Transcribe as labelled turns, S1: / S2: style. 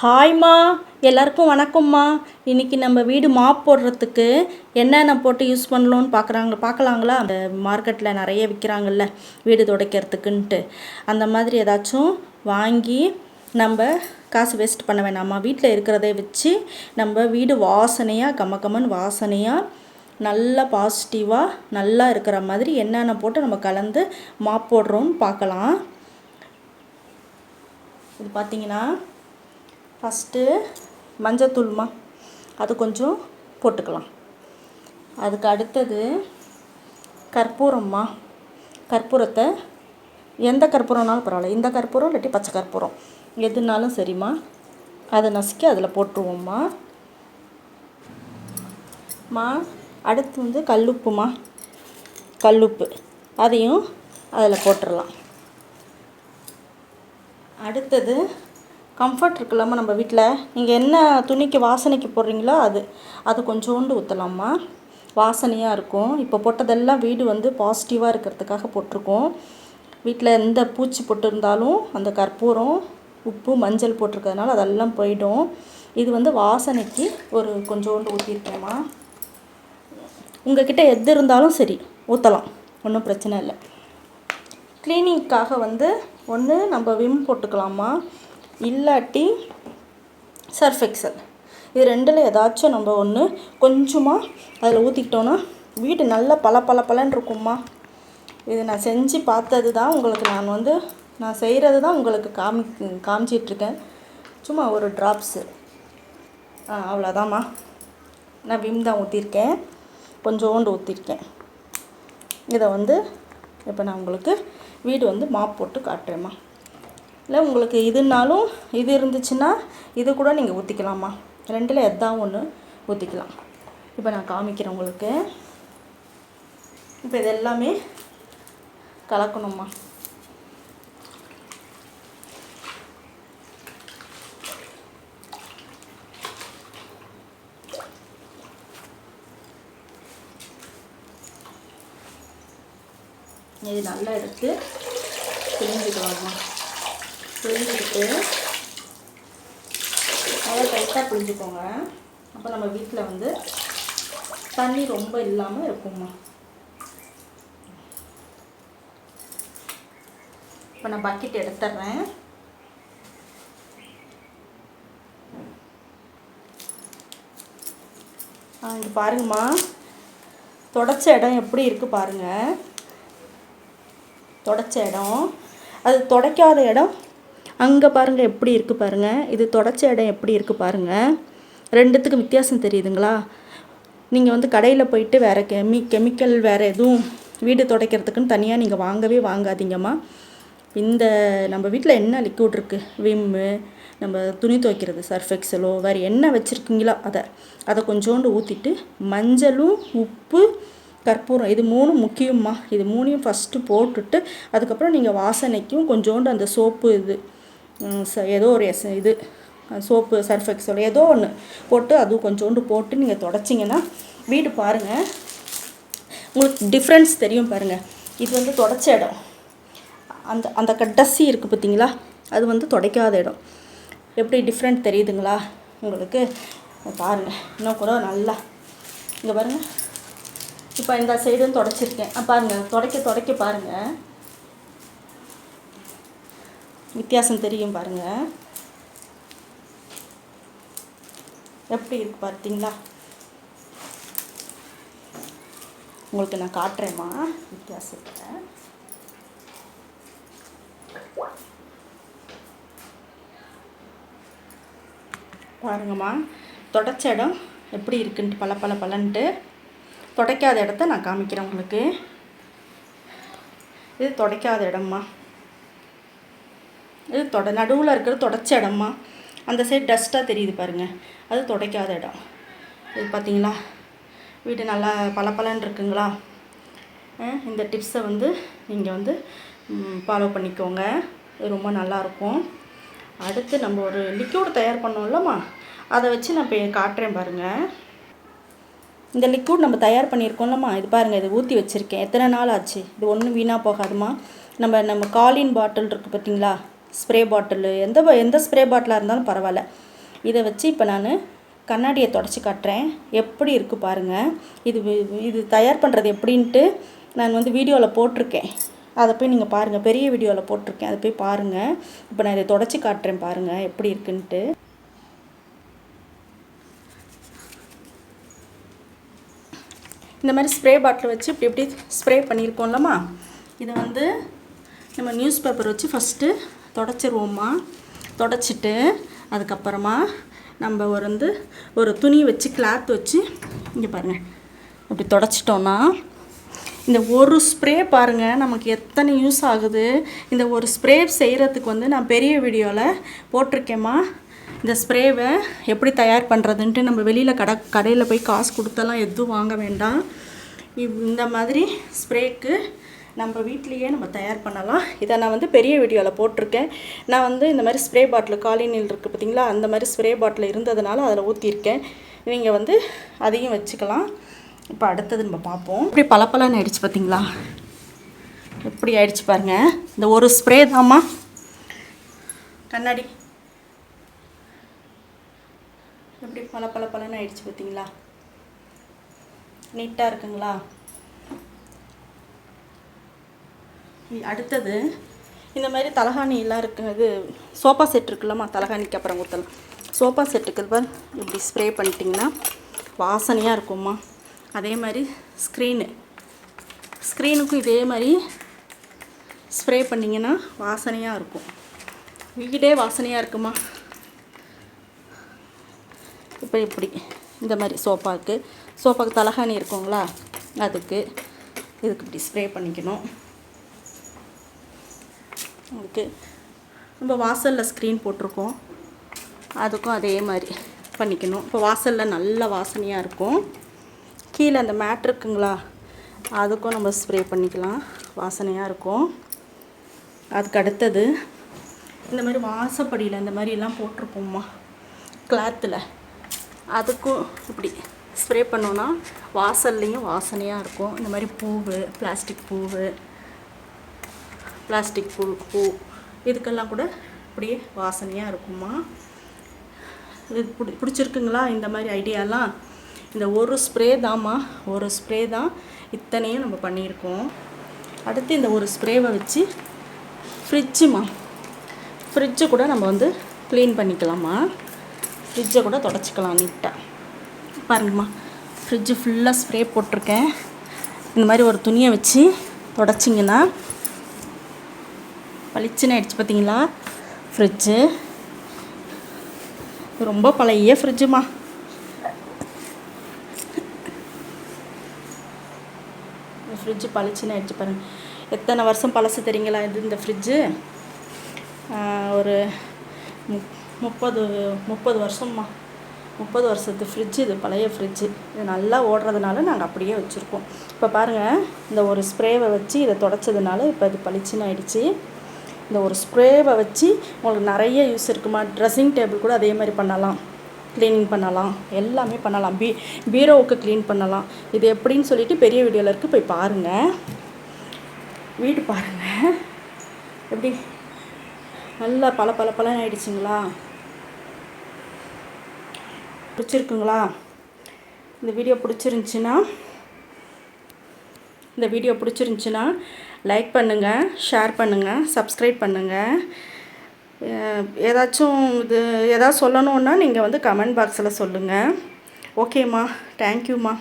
S1: ஹாய்மா எல்லாருக்கும் வணக்கம்மா இன்றைக்கி நம்ம வீடு மாப் போடுறதுக்கு என்னென்ன போட்டு யூஸ் பண்ணலோன்னு பார்க்குறாங்க பார்க்கலாங்களா அந்த மார்க்கெட்டில் நிறைய விற்கிறாங்கல்ல வீடு துடைக்கிறதுக்குன்ட்டு. அந்த மாதிரி ஏதாச்சும் வாங்கி நம்ம காசு வேஸ்ட் பண்ண வேணாமா வீட்டில் இருக்கிறதே வச்சு நம்ம வீடு வாசனையாக கம கமன்னு வாசனையாக நல்லா பாசிட்டிவாக நல்லா இருக்கிற மாதிரி என்னென்ன போட்டு நம்ம கலந்து மாப் போடுறோம்னு பார்க்கலாம் இது பார்த்தீங்கன்னா ஃபஸ்ட்டு மஞ்சத்தூள்மா அது கொஞ்சம் போட்டுக்கலாம். அதுக்கு அடுத்தது கற்பூரம்மா கற்பூரத்தை எந்த கற்பூரம்னாலும் பரவாயில்ல. இந்த கற்பூரம் இல்லாட்டி பச்சை கற்பூரம். எதுனாலும் சரிம்மா அதை நசுக்கி அதில் போட்டுருவோம்மா மா. அடுத்து வந்து கல்லுப்புமா கல்லுப்பு. அதையும் அதில் போட்டுடலாம் அடுத்தது கம்ஃபர்ட் இருக்குல்லம்மா நம்ம வீட்டில்? நீங்கள் என்ன துணிக்கு வாசனைக்கு போடுறீங்களோ அது. அது கொஞ்சோண்டு ஊற்றலாம்மா வாசனையாக இருக்கும். இப்போ போட்டதெல்லாம் வீடு வந்து பாசிட்டிவாக இருக்கிறதுக்காக போட்டிருக்கோம். வீட்டில் எந்த பூச்சி போட்டிருந்தாலும் அந்த கற்பூரம் உப்பு மஞ்சள் போட்டிருக்கறதுனால அதெல்லாம் போயிடும். இது வந்து வாசனைக்கு ஒரு கொஞ்சோண்டு ஊற்றிருக்கேம்மா உங்கள்கிட்ட எது இருந்தாலும் சரி ஊற்றலாம் ஒன்றும் பிரச்சனை இல்லை. க்ளீனிங்க்காக வந்து ஒன்று நம்ம விம் போட்டுக்கலாமா இல்லாட்டி சர்ஃப் எக்ஸல் இது ரெண்டில் ஏதாச்சும் நம்ம ஒன்று கொஞ்சமாக அதில் ஊற்றிக்கிட்டோன்னா வீடு நல்லா பல பல பலன்னு இருக்கும்மா. இது நான் செஞ்சு பார்த்தது தான் உங்களுக்கு நான் வந்து நான் செய்கிறது தான் உங்களுக்கு காமி காமிச்சிட்ருக்கேன். சும்மா ஒரு ட்ராப்ஸு ஆ அவ்வளோதாம்மா நான் விம் தான் ஊற்றிருக்கேன் கொஞ்சோண்டு ஊற்றிருக்கேன் இதை வந்து இப்போ நான் உங்களுக்கு வீடு வந்து மாப் போட்டு காட்டுறேம்மா. இல்லை உங்களுக்கு இதுனாலும் இது இருந்துச்சுன்னா இது கூட நீங்கள் ஊற்றிக்கலாம்மா ரெண்டில் எதா ஒன்று ஊற்றிக்கலாம் இப்போ நான் காமிக்கிறேன் உங்களுக்கு. இப்போ இது எல்லாமே கலக்கணும்மா. இது நல்லா எடுத்து பிழிஞ்சுக்கலாமா பிழிஞ்சுக்கிட்டு நல்லா டைட்டாக பிழிஞ்சுக்கோங்க அப்போ நம்ம வீட்டில் வந்து தண்ணி ரொம்ப இல்லாமல் இருக்கும்மா. இப்போ நான் பக்கெட் எடுத்துட்றேன் ஆ இங்கே பாருங்கம்மா. தொடச்ச இடம் எப்படி இருக்குது பாருங்கள் தொடச்ச இடம். அது துடைக்காத இடம் அங்கே பாருங்கள் எப்படி இருக்குது பாருங்கள் இது தொடச்ச இடம் எப்படி இருக்குது பாருங்கள் ரெண்டுத்துக்கும் வித்தியாசம் தெரியுதுங்களா? நீங்கள் வந்து கடையில் போயிட்டு வேறு கெமி கெமிக்கல் வேறு எதுவும் வீடு துடைக்கிறதுக்குன்னு தனியாக நீங்கள் வாங்கவே வாங்காதீங்கம்மா. இந்த நம்ம வீட்டில் என்ன லிக்விட் இருக்குது விம்மு நம்ம துணி துவைக்கிறது சர்ஃப் எக்ஸலோ வேறு என்ன வச்சுருக்கீங்களோ அதை அதை கொஞ்சோண்டு ஊற்றிட்டு மஞ்சளும் உப்பு கற்பூரம் இது மூணும் முக்கியம்மா. இது மூணையும் ஃபஸ்ட்டு போட்டுட்டு அதுக்கப்புறம் நீங்கள் வாசனைக்கும் கொஞ்சோண்டு அந்த சோப்பு இது ஏதோ ஒரு எஸ் இது சோப்பு சர்ஃப் எக்ஸல் ஏதோ ஒன்று போட்டு அதுவும் கொஞ்சோண்டு போட்டு நீங்கள் தொடச்சிங்கன்னா வீடு பாருங்கள் உங்களுக்கு டிஃப்ரென்ஸ் தெரியும் பாருங்கள் இது வந்து தொடச்ச இடம். அந்த அந்த கடைசி இருக்குது பார்த்தீங்களா அது வந்து துடைக்காத இடம். எப்படி டிஃப்ரெண்ட் தெரியுதுங்களா? உங்களுக்கு பாருங்கள் இன்னும் கூட நல்லா இங்கே பாருங்கள் இப்போ இந்த சைடும் தொடச்சிருக்கேன். பாருங்கள் துடைக்க துடைக்க பாருங்கள் வித்தியாசம் தெரியும் பாருங்கள் எப்படி இருக்கு பார்த்தீங்களா? உங்களுக்கு நான் காட்டுறேம்மா வித்தியாசத்தை. பாருங்கம்மா தொடச்ச இடம் எப்படி இருக்குன்ட்டு பல பல பலன்ட்டு. துடைக்காத இடத்த நான் காமிக்கிறேன் உங்களுக்கு. இது துடைக்காத இடம்மா. இது தொட நடுவில் இருக்கிறது தொடச்ச இடம்மா அந்த சைடு டஸ்ட்டாக தெரியுது பாருங்கள் அது துடைக்காத இடம். இது பார்த்தீங்களா வீடு நல்லா பளபளன்னு இருக்குங்களா? இந்த டிப்ஸை வந்து நீங்கள் வந்து ஃபாலோ பண்ணிக்கோங்க. இது ரொம்ப நல்லாயிருக்கும் அடுத்து நம்ம ஒரு லிக்யூட் தயார் பண்ணோம்லம்மா அதை வச்சு நான் இப்போ காட்டுறேன் பாருங்கள் இந்த லிக்விட் நம்ம தயார் பண்ணியிருக்கோம்லம்மா இது பாருங்கள் இது ஊற்றி வச்சுருக்கேன். எத்தனை நாள் ஆச்சு? இது ஒன்றும் வீணாக போகாதுமா. நம்ம நம்ம காலின் பாட்டில் இருக்குது பார்த்தீங்களா ஸ்ப்ரே பாட்டிலு எந்த எந்த ஸ்ப்ரே பாட்டிலாக இருந்தாலும் பரவாயில்ல. இதை வச்சு இப்போ நான் கண்ணாடியை தொடச்சி காட்டுறேன். எப்படி இருக்குது பாருங்கள் இது இது தயார் பண்ணுறது எப்படின்ட்டு நான் வந்து வீடியோவில் போட்டிருக்கேன். அதை போய் நீங்கள் பாருங்கள் பெரிய வீடியோவில் போட்டிருக்கேன். அதை போய் பாருங்கள் இப்போ நான் இதை தொடச்சி காட்டுறேன் பாருங்கள் எப்படி இருக்குன்ட்டு. இந்த மாதிரி ஸ்ப்ரே பாட்டில் வச்சு இப்படி இப்படி ஸ்ப்ரே பண்ணியிருக்கோம்லம்மா இதை வந்து நம்ம நியூஸ் பேப்பர் வச்சு ஃபஸ்ட்டு தொடச்சிருவோம்மா. தொடச்சிட்டு அதுக்கப்புறமா நம்ம ஒரு வந்து ஒரு துணி வச்சு கிளாத் வச்சு இங்கே பாருங்கள் அப்படி தொடச்சிட்டோன்னா இந்த ஒரு ஸ்ப்ரே பாருங்கள் நமக்கு எத்தனை யூஸ் ஆகுது. இந்த ஒரு ஸ்ப்ரே செய்கிறதுக்கு வந்து நான் பெரிய வீடியோவில் போட்டிருக்கேம்மா. இந்த ஸ்ப்ரேவை எப்படி தயார் பண்ணுறதுன்ட்டு நம்ம வெளியில் கடை கடையில் போய் காசு கொடுத்தெல்லாம் எதுவும் வாங்க வேண்டாம். இவ்- இந்த மாதிரி ஸ்ப்ரேக்கு நம்ம வீட்லேயே நம்ம தயார் பண்ணலாம். இதை நான் வந்து பெரிய வீடியோவில் போட்டிருக்கேன். நான் வந்து இந்த மாதிரி ஸ்ப்ரே பாட்டில் காலினில் இருக்குது பார்த்தீங்களா அந்த மாதிரி ஸ்ப்ரே பாட்டில் இருந்ததுனால அதில் ஊற்றிருக்கேன் நீங்கள் வந்து அதையும் வச்சுக்கலாம். இப்போ அடுத்தது நம்ம பார்ப்போம். இப்படி பளபளன்னு ஆயிடுச்சு பார்த்தீங்களா எப்படி ஆயிடுச்சு பாருங்க. இந்த ஒரு ஸ்ப்ரே தாம்மா. கண்ணாடி. எப்படி பல பல பலன்னு ஆயிடுச்சு பார்த்தீங்களா நீட்டாக இருக்குங்களா? அடுத்தது இந்த மாதிரி தலகாணி எல்லாம் இருக்கு இது சோஃபா செட் இருக்குல்லம்மா தலகாணிக்கு அப்புறம் ஊற்றலாம் சோஃபா செட்டுக்கு பார் இப்படி ஸ்ப்ரே பண்ணிட்டிங்கன்னா வாசனையாக இருக்கும்மா. அதே மாதிரி ஸ்க்ரீனு ஸ்க்ரீனுக்கும் இதே மாதிரி ஸ்ப்ரே பண்ணிங்கன்னா வாசனையாக இருக்கும். வீடே வாசனையாக இருக்குமா? இப்போ இப்படி இந்த மாதிரி சோஃபாவுக்கு சோஃபாவுக்கு தலகாணி இருக்குங்களா? அதுக்கு இதுக்கு இப்படி ஸ்ப்ரே பண்ணிக்கணும். ஓகே நம்ம வாசலில் ஸ்க்ரீன் போட்டிருக்கோம். அதுக்கும் அதே மாதிரி பண்ணிக்கணும். இப்போ வாசலில் நல்ல வாசனையாக இருக்கும். கீழே அந்த மேட் இருக்குங்களா? அதுக்கும் நம்ம ஸ்ப்ரே பண்ணிக்கலாம். வாசனையாக இருக்கும். அதுக்கு அடுத்தது இந்த மாதிரி வாசப்படியில் இந்த மாதிரிலாம் போட்டிருப்போம்மா. கிளாத்தில் அதுக்கும் இப்படி ஸ்ப்ரே பண்ணோன்னா வாசல்லையும் வாசனையாக இருக்கும். இந்த மாதிரி பூவு பிளாஸ்டிக் பூவு பிளாஸ்டிக் பூ பூ. இதுக்கெல்லாம் கூட இப்படியே வாசனையாக இருக்குமா? இது பிடி பிடிச்சிருக்குங்களா? இந்த மாதிரி ஐடியாலாம். இந்த ஒரு ஸ்ப்ரே தாம்மா. ஒரு ஸ்ப்ரே தான் இத்தனையும் நம்ம பண்ணியிருக்கோம். அடுத்து இந்த ஒரு ஸ்ப்ரேவை வச்சு ஃப்ரிட்ஜுமா ஃப்ரிட்ஜு கூட நம்ம வந்து க்ளீன் பண்ணிக்கலாமா? ஃப்ரிட்ஜை கூட தொடச்சிக்கலாம் நீட்டாக பாருங்கம்மா. ஃப்ரிட்ஜு ஃபுல்லாக ஸ்ப்ரே போட்டிருக்கேன். இந்த மாதிரி ஒரு துணியை வச்சு தொடச்சிங்கன்னா பளிச்சுன்னு ஆயிடுச்சு பார்த்தீங்களா? ஃப்ரிட்ஜு ரொம்ப பழைய ஃப்ரிட்ஜுமா இந்த ஃப்ரிட்ஜு பளிச்சுன்னு ஆயிடுச்சு பாருங்கள் எத்தனை வருஷம் பழசு தெரியுங்களா இது இந்த ஃப்ரிட்ஜு ஒரு முப்பது முப்பது வருஷம்மா. முப்பது வருஷத்து ஃப்ரிட்ஜு இது பழைய ஃப்ரிட்ஜு இது நல்லா ஓடுறதுனால நாங்கள் அப்படியே வச்சுருக்கோம். இப்போ பாருங்கள் இந்த ஒரு ஸ்ப்ரேவை வச்சு இதை தொடச்சதுனால இப்போ இது பளிச்சுன்னு ஆயிடுச்சு. இந்த ஒரு ஸ்ப்ரேவை வச்சு உங்களுக்கு நிறைய யூஸ் இருக்குமா? ட்ரெஸ்ஸிங் டேபிள் கூட அதே மாதிரி பண்ணலாம். க்ளீனிங் பண்ணலாம். எல்லாமே பண்ணலாம். பீ பீரோவுக்கு க்ளீன் பண்ணலாம். இது எப்படின்னு சொல்லிட்டு பெரிய வீடியோவில் இருக்குது போய் பாருங்கள் வீடு பாருங்கள் எப்படி? நல்லா பல பல பலன்னு ஆகிடுச்சிங்களா பிடிச்சிருக்குங்களா? இந்த வீடியோ பிடிச்சிருந்துச்சின்னா இந்த வீடியோ பிடிச்சிருந்துச்சின்னா லைக் பண்ணுங்கள் ஷேர் பண்ணுங்கள் சப்ஸ்கிரைப் பண்ணுங்கள் ஏதாச்சும் இது ஏதாவது சொல்லணுன்னா நீங்கள் வந்து கமெண்ட் பாக்ஸில் சொல்லுங்கள் ஓகேம்மா தேங்க்யூம்மா